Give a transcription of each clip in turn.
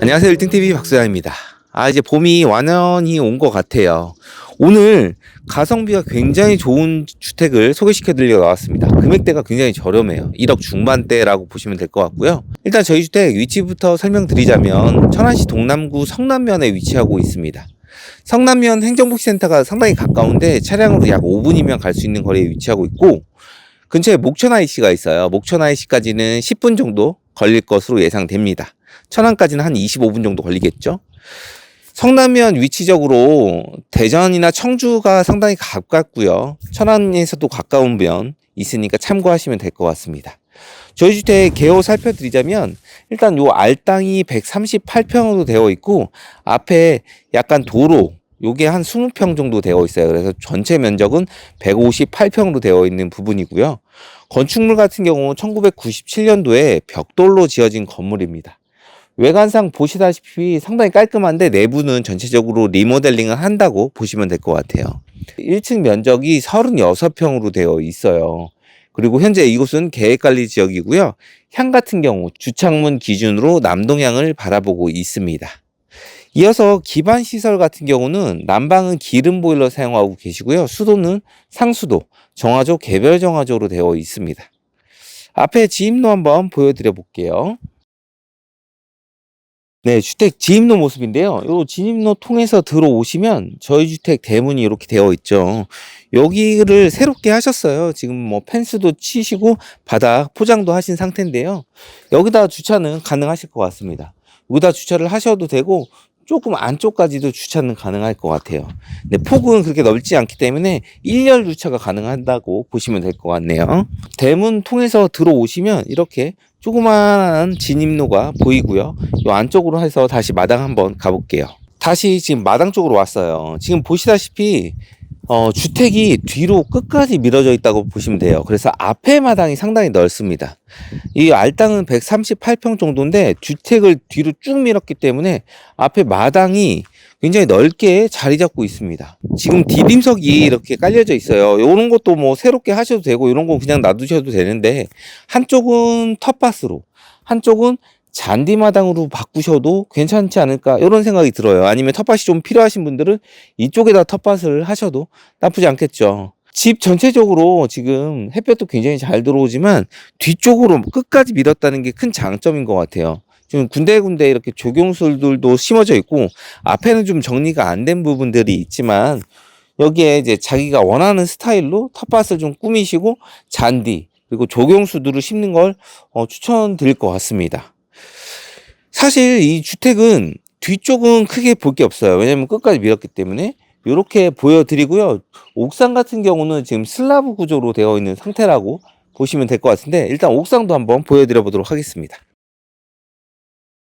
안녕하세요. 1등TV 박수야입니다. 아, 이제 봄이 완연히 온 것 같아요. 오늘 가성비가 굉장히 좋은 주택을 소개시켜 드리려고 나왔습니다. 금액대가 굉장히 저렴해요. 1억 중반대라고 보시면 될 것 같고요. 일단 저희 주택 위치부터 설명드리자면 천안시 동남구 성남면에 위치하고 있습니다. 성남면 행정복지센터가 상당히 가까운데 차량으로 약 5분이면 갈 수 있는 거리에 위치하고 있고 근처에 목천 IC가 있어요. 목천 IC까지는 10분 정도 걸릴 것으로 예상됩니다. 천안까지는 한 25분 정도 걸리겠죠. 성남면 위치적으로 대전이나 청주가 상당히 가깝고요. 천안에서도 가까운 면 있으니까 참고하시면 될 것 같습니다. 저희 주택 개요 살펴드리자면 일단 요 알땅이 138평으로 되어 있고 앞에 약간 도로 요게 한 20평 정도 되어 있어요. 그래서 전체 면적은 158평으로 되어 있는 부분이고요. 건축물 같은 경우 1997년도에 벽돌로 지어진 건물입니다. 외관상 보시다시피 상당히 깔끔한데 내부는 전체적으로 리모델링을 한다고 보시면 될 것 같아요. 1층 면적이 36평으로 되어 있어요. 그리고 현재 이곳은 계획관리 지역이고요. 향 같은 경우 주창문 기준으로 남동향을 바라보고 있습니다. 이어서 기반 시설 같은 경우는 난방은 기름 보일러 사용하고 계시고요. 수도는 상수도, 정화조 개별 정화조로 되어 있습니다. 앞에 지임로 한번 보여드려 볼게요. 네, 주택 지임로 모습인데요. 요 지임로 통해서 들어오시면 저희 주택 대문이 이렇게 되어 있죠. 여기를 새롭게 하셨어요. 지금 뭐 펜스도 치시고 바닥 포장도 하신 상태인데요. 여기다 주차는 가능하실 것 같습니다. 여기다 주차를 하셔도 되고 조금 안쪽까지도 주차는 가능할 것 같아요. 근데 폭은 그렇게 넓지 않기 때문에 1열 주차가 가능하다고 보시면 될 것 같네요. 대문 통해서 들어오시면 이렇게 조그마한 진입로가 보이고요. 이 안쪽으로 해서 다시 마당 한번 가볼게요. 다시 지금 마당 쪽으로 왔어요. 지금 보시다시피 어, 주택이 뒤로 끝까지 밀어져 있다고 보시면 돼요. 그래서 앞에 마당이 상당히 넓습니다. 이 알땅은 138평 정도인데 주택을 뒤로 쭉 밀었기 때문에 앞에 마당이 굉장히 넓게 자리 잡고 있습니다. 지금 디딤석이 이렇게 깔려져 있어요. 이런 것도 뭐 새롭게 하셔도 되고 이런 건 그냥 놔두셔도 되는데 한쪽은 텃밭으로 한쪽은 잔디마당으로 바꾸셔도 괜찮지 않을까 이런 생각이 들어요. 아니면 텃밭이 좀 필요하신 분들은 이쪽에다 텃밭을 하셔도 나쁘지 않겠죠. 집 전체적으로 지금 햇볕도 굉장히 잘 들어오지만 뒤쪽으로 끝까지 밀었다는 게 큰 장점인 것 같아요. 지금 군데군데 이렇게 조경술들도 심어져 있고 앞에는 좀 정리가 안 된 부분들이 있지만 여기에 이제 자기가 원하는 스타일로 텃밭을 좀 꾸미시고 잔디 그리고 조경수들을 심는 걸 어, 추천드릴 것 같습니다. 사실 이 주택은 뒤쪽은 크게 볼 게 없어요. 왜냐면 끝까지 밀었기 때문에 이렇게 보여드리고요. 옥상 같은 경우는 지금 슬라브 구조로 되어 있는 상태라고 보시면 될 것 같은데 일단 옥상도 한번 보여드려 보도록 하겠습니다.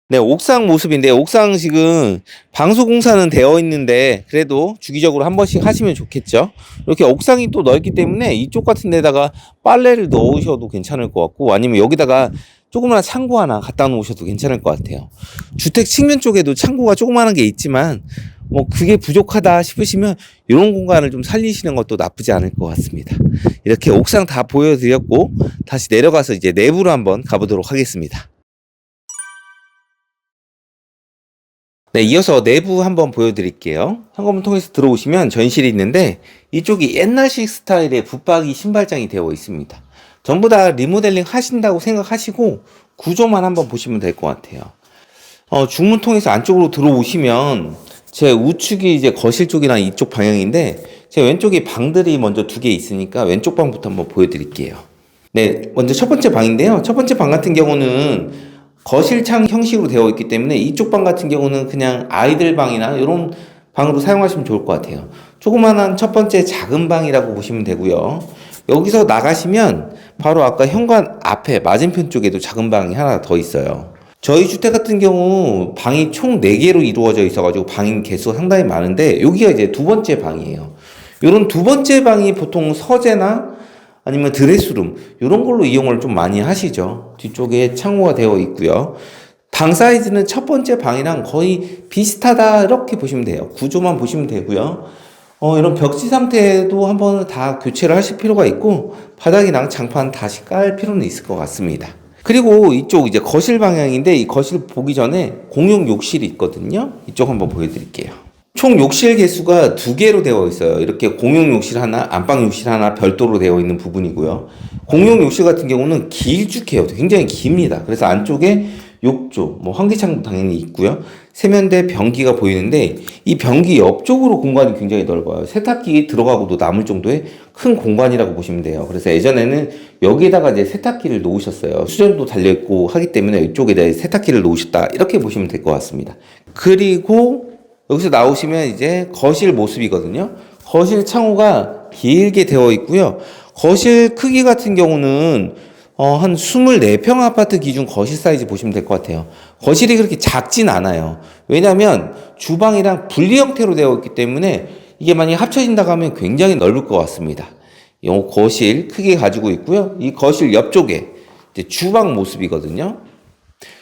네, 옥상 모습인데 옥상 지금 방수 공사는 되어 있는데 그래도 주기적으로 한 번씩 하시면 좋겠죠. 이렇게 옥상이 또 넓기 때문에 이쪽 같은 데다가 빨래를 넣으셔도 괜찮을 것 같고 아니면 여기다가 조그마한 창고 하나 갖다 놓으셔도 괜찮을 것 같아요. 주택 측면 쪽에도 창고가 조그마한 게 있지만 뭐 그게 부족하다 싶으시면 이런 공간을 좀 살리시는 것도 나쁘지 않을 것 같습니다. 이렇게 옥상 다 보여드렸고 다시 내려가서 이제 내부로 한번 가보도록 하겠습니다. 네, 이어서 내부 한번 보여드릴게요. 현관문 통해서 들어오시면 전실이 있는데 이쪽이 옛날식 스타일의 붙박이 신발장이 되어 있습니다. 전부 다 리모델링 하신다고 생각하시고 구조만 한번 보시면 될 것 같아요. 어, 중문 통해서 안쪽으로 들어오시면 제 우측이 이제 거실 쪽이랑 이쪽 방향인데 제 왼쪽에 방들이 먼저 두 개 있으니까 왼쪽 방부터 한번 보여드릴게요. 네, 먼저 첫 번째 방인데요. 첫 번째 방 같은 경우는 거실창 형식으로 되어 있기 때문에 이쪽 방 같은 경우는 그냥 아이들 방이나 이런 방으로 사용하시면 좋을 것 같아요. 조그만한 첫 번째 작은 방이라고 보시면 되고요. 여기서 나가시면 바로 아까 현관 앞에 맞은편 쪽에도 작은 방이 하나 더 있어요. 저희 주택 같은 경우 방이 총 4개로 이루어져 있어가지고 방 개수가 상당히 많은데 여기가 이제 두 번째 방이에요. 이런 두 번째 방이 보통 서재나 아니면 드레스룸 이런 걸로 이용을 좀 많이 하시죠. 뒤쪽에 창호가 되어 있고요. 방 사이즈는 첫 번째 방이랑 거의 비슷하다 이렇게 보시면 돼요. 구조만 보시면 되고요. 어, 이런 벽지 상태도 한번 다 교체를 하실 필요가 있고 바닥이랑 장판 다시 깔 필요는 있을 것 같습니다. 그리고 이쪽 이제 거실 방향인데 이 거실 보기 전에 공용 욕실이 있거든요. 이쪽 한번 보여드릴게요. 총 욕실 개수가 두 개로 되어 있어요. 이렇게 공용 욕실 하나, 안방 욕실 하나 별도로 되어 있는 부분이고요. 공용 욕실 같은 경우는 길쭉해요. 굉장히 깁니다. 그래서 안쪽에 욕조, 뭐 환기창도 당연히 있고요. 세면대 변기가 보이는데 이 변기 옆쪽으로 공간이 굉장히 넓어요. 세탁기 들어가고도 남을 정도의 큰 공간이라고 보시면 돼요. 그래서 예전에는 여기에다가 이제 세탁기를 놓으셨어요. 수전도 달려 있고 하기 때문에 이쪽에다 세탁기를 놓으셨다 이렇게 보시면 될 것 같습니다. 그리고 여기서 나오시면 이제 거실 모습이거든요. 거실 창호가 길게 되어 있고요. 거실 크기 같은 경우는 어, 한 24평 아파트 기준 거실 사이즈 보시면 될 것 같아요. 거실이 그렇게 작진 않아요. 왜냐하면 주방이랑 분리 형태로 되어 있기 때문에 이게 만약에 합쳐진다고 하면 굉장히 넓을 것 같습니다. 이 거실 크게 가지고 있고요. 이 거실 옆쪽에 주방 모습이거든요.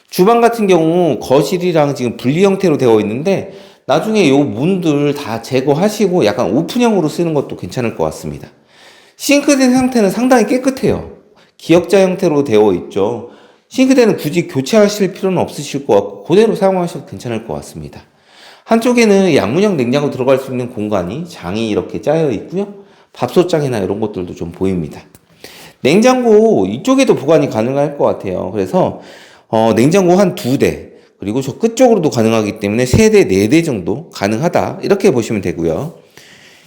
주방 같은 경우 거실이랑 지금 분리 형태로 되어 있는데 나중에 요 문들 다 제거하시고 약간 오픈형으로 쓰는 것도 괜찮을 것 같습니다. 싱크대 상태는 상당히 깨끗해요. 기역자 형태로 되어 있죠. 싱크대는 굳이 교체하실 필요는 없으실 것 같고 그대로 사용하셔도 괜찮을 것 같습니다. 한쪽에는 양문형 냉장고 들어갈 수 있는 공간이 장이 이렇게 짜여 있고요. 밥솥장이나 이런 것들도 좀 보입니다. 냉장고 이쪽에도 보관이 가능할 것 같아요. 그래서 어, 냉장고 한 두 대, 그리고 저 끝쪽으로도 가능하기 때문에 세 대, 네 대 정도 가능하다. 이렇게 보시면 되고요.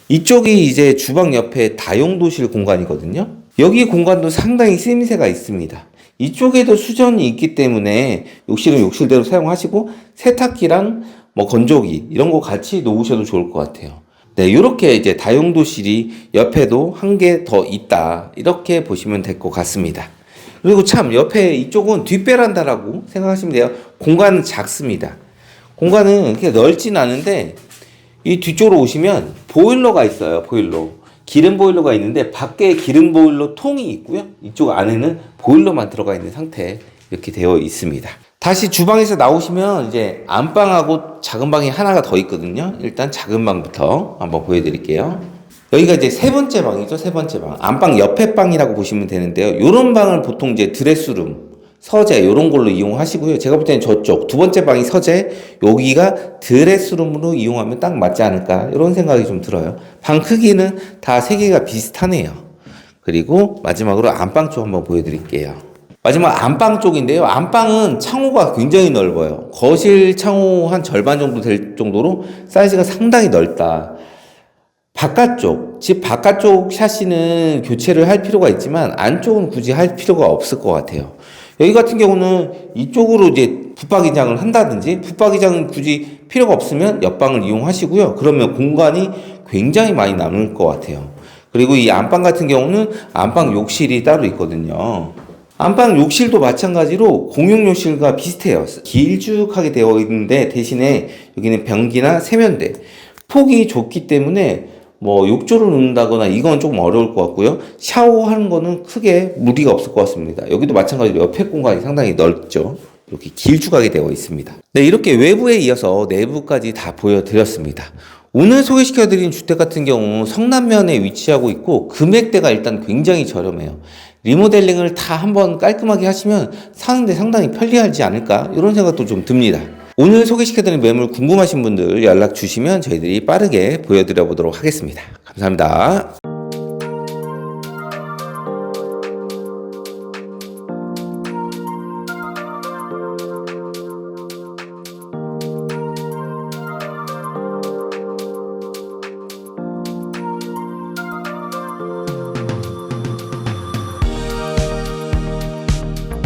이쪽이 이제 주방 옆에 다용도실 공간이거든요. 여기 공간도 상당히 쓰임새가 있습니다. 이쪽에도 수전이 있기 때문에 욕실은 욕실대로 사용하시고 세탁기랑 뭐 건조기 이런 거 같이 놓으셔도 좋을 것 같아요. 네, 이렇게 이제 다용도실이 옆에도 한 개 더 있다. 이렇게 보시면 될 것 같습니다. 그리고 참 옆에 이쪽은 뒷베란다라고 생각하시면 돼요. 공간은 작습니다. 공간은 그렇게 넓진 않은데 이 뒤쪽으로 오시면 보일러가 있어요. 보일러. 기름 보일러가 있는데 밖에 기름 보일러 통이 있고요. 이쪽 안에는 보일러만 들어가 있는 상태 이렇게 되어 있습니다. 다시 주방에서 나오시면 이제 안방하고 작은 방이 하나가 더 있거든요. 일단 작은 방부터 한번 보여드릴게요. 여기가 이제 세 번째 방이죠. 세 번째 방. 안방 옆에 방이라고 보시면 되는데요. 요런 방을 보통 이제 드레스룸, 서재 요런 걸로 이용하시고요. 제가 볼 때는 저쪽 두 번째 방이 서재, 여기가 드레스룸으로 이용하면 딱 맞지 않을까 이런 생각이 좀 들어요. 방 크기는 다 세 개가 비슷하네요. 그리고 마지막으로 안방 쪽 한번 보여드릴게요. 마지막 안방 쪽인데요. 안방은 창호가 굉장히 넓어요. 거실 창호 한 절반 정도 될 정도로 사이즈가 상당히 넓다. 바깥쪽, 집 바깥쪽 샤시는 교체를 할 필요가 있지만 안쪽은 굳이 할 필요가 없을 것 같아요. 여기 같은 경우는 이쪽으로 이제 붙박이장을 한다든지 붙박이장은 굳이 필요가 없으면 옆방을 이용하시고요. 그러면 공간이 굉장히 많이 남을 것 같아요. 그리고 이 안방 같은 경우는 안방 욕실이 따로 있거든요. 안방 욕실도 마찬가지로 공용 욕실과 비슷해요. 길쭉하게 되어 있는데 대신에 여기는 변기나 세면대 폭이 좁기 때문에 뭐 욕조를 넣는다거나 이건 조금 어려울 것 같고요. 샤워하는 거는 크게 무리가 없을 것 같습니다. 여기도 마찬가지로 옆에 공간이 상당히 넓죠. 이렇게 길쭉하게 되어 있습니다. 네, 이렇게 외부에 이어서 내부까지 다 보여드렸습니다. 오늘 소개시켜드린 주택 같은 경우 성남면에 위치하고 있고 금액대가 일단 굉장히 저렴해요. 리모델링을 다 한번 깔끔하게 하시면 사는데 상당히 편리하지 않을까 이런 생각도 좀 듭니다. 오늘 소개시켜드린 매물 궁금하신 분들 연락 주시면 저희들이 빠르게 보여드려 보도록 하겠습니다. 감사합니다.